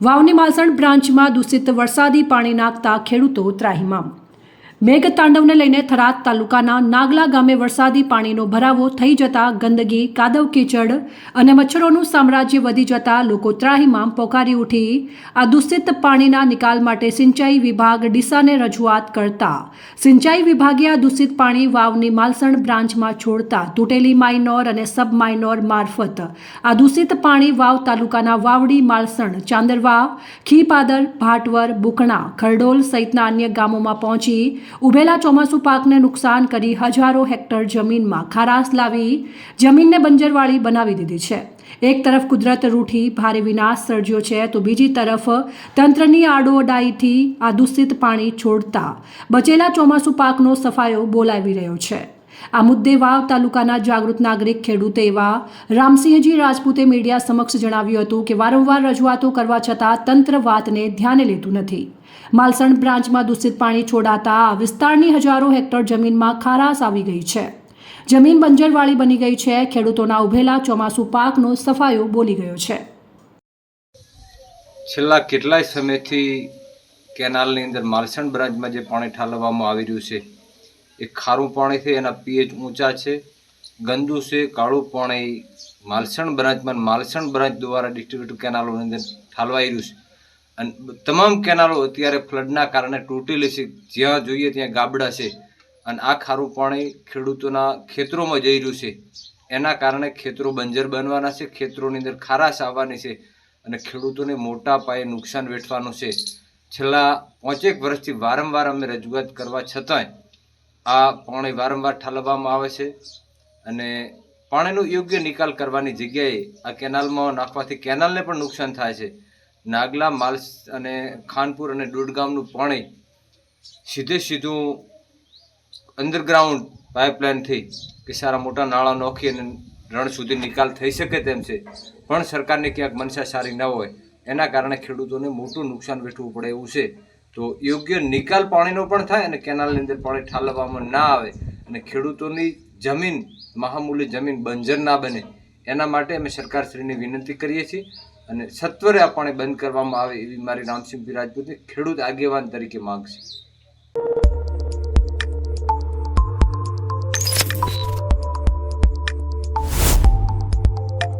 વાવની માલસણ બ્રાન્ચમાં દૂષિત વરસાદી પાણી નાખતા ખેડૂતો ત્રાહિમામ. મેઘ તાંડવને લઈને થરાદ તાલુકાના નાગલા ગામે વરસાદી પાણીનો ભરાવો થઈ જતા ગંદકી, કાદવ કીચડ અને મચ્છરોનું સામ્રાજ્ય વધી જતા લોકો ત્રાહીમામ પોકારી ઉઠી. આ દૂષિત પાણીના નિકાલ માટે સિંચાઈ વિભાગ ડીસાને રજૂઆત કરતા. સિંચાઈ વિભાગે આ દૂષિત પાણી વાવની માલસણ બ્રાન્ચમાં છોડતા તૂટેલી માઇનોર અને સબ માઇનોર મારફત. આ દૂષિત પાણી વાવ તાલુકાના વાવડી માલસણ ચાંદરવાવ ખીપાદર, ભાટવર, બુકણા, ખરડોલ સહિતના અન્ય ગામોમાં પહોંચી ઉભેલા ચોમાસુ પાકને નુકસાન કરી હજારો હેક્ટર જમીનમાં ખારાશ લાવી જમીનને બંજરવાળી બનાવી દીધી છે. એક તરફ કુદરત રૂઠી ભારે વિનાશ સર્જ્યો છે, તો બીજી તરફ તંત્રની આડોડાઈથી આ દૂષિત પાણી છોડતા બચેલા ચોમાસુ પાકનો સફાયો બોલાવી રહ્યો છે. આ મુદ્દે વાવ તાલુકાના જાગૃત નાગરિક ખેડૂત એવા રામસિંહજી રાજપૂતે મીડિયા સમક્ષ જણાવ્યું હતું કે વારંવાર રજૂઆતો કરવા છતાં તંત્ર વાતને ધ્યાને લેતું નથી. માલસણ બ્રાન્ચમાં દૂષિત પાણી છોડાતા આ વિસ્તારની હજારો હેક્ટર જમીનમાં ખારાશ આવી ગઈ છે. જમીન બંજરવાળી બની ગઈ છે. ખેડૂતોના ઉભેલા ચોમાસુ પાકનો સફાયો બોલી ગયો છે. છેલ્લા કેટલાય સમયથી કેનાલની અંદર માલસણ બ્રાન્ચમાં જે પાણી ઠાલવવામાં આવી રહ્યું છે એ ખારું પાણી છે, એના પીએચ ઊંચા છે. ગંદુ છે, કાળું પાણી, માલસણ બ્રાન્ચમાં માલસણ બ્રાન્ચ દ્વારા ડિસ્ટ્રીબ્યુટર કેનાલોની અંદર ઠાલવાઈ રહ્યું છે. અને તમામ કેનાલો અત્યારે ફ્લડના કારણે તૂટેલી છે. જ્યાં જોઈએ ત્યાં ગાબડા છે. અને આ ખારું પાણી ખેડૂતોના ખેતરોમાં જઈ રહ્યું છે. એના કારણે ખેતરો બંજર બનવાના છે, ખેતરોની અંદર ખારાશ આવવાની છે અને ખેડૂતોને મોટા પાયે નુકસાન વેઠવાનું છે. છેલ્લા પાંચેક વર્ષથી વારંવાર અમે રજૂઆત કરવા છતાંય આ પાણી વારંવાર ઠાલવવામાં આવે છે અને પાણીનો યોગ્ય નિકાલ કરવાની જગ્યાએ આ કેનાલમાં નાખવાથી કેનાલને પણ નુકસાન થાય છે. નાગલા માલ અને ખાનપુર અને દોડગામનું પાણી સીધે સીધું અંડરગ્રાઉન્ડ પાઇપલાઇનથી કે સારા મોટા નાળા નોખી અને રણ સુધી નિકાલ થઈ શકે તેમ છે. પણ સરકારની ક્યાંક મનસા સારી ન હોય. એના કારણે ખેડૂતોને મોટું નુકસાન વેઠવું પડે એવું છે. તો યોગ્ય નિકાલ પાણીનો પણ થાય અને કેનાલની અંદર પાણી ઠાલવવામાં ના આવે અને ખેડૂતોની જમીન, મહામૂલ્ય જમીન બંજર ના બને, એના માટે અમે સરકારશ્રીને વિનંતી કરીએ છીએ અને સત્વરે આ પાણી બંધ કરવામાં આવે એવી મારી રામસિંહ રાજપૂતની ખેડૂત આગેવાન તરીકે માંગ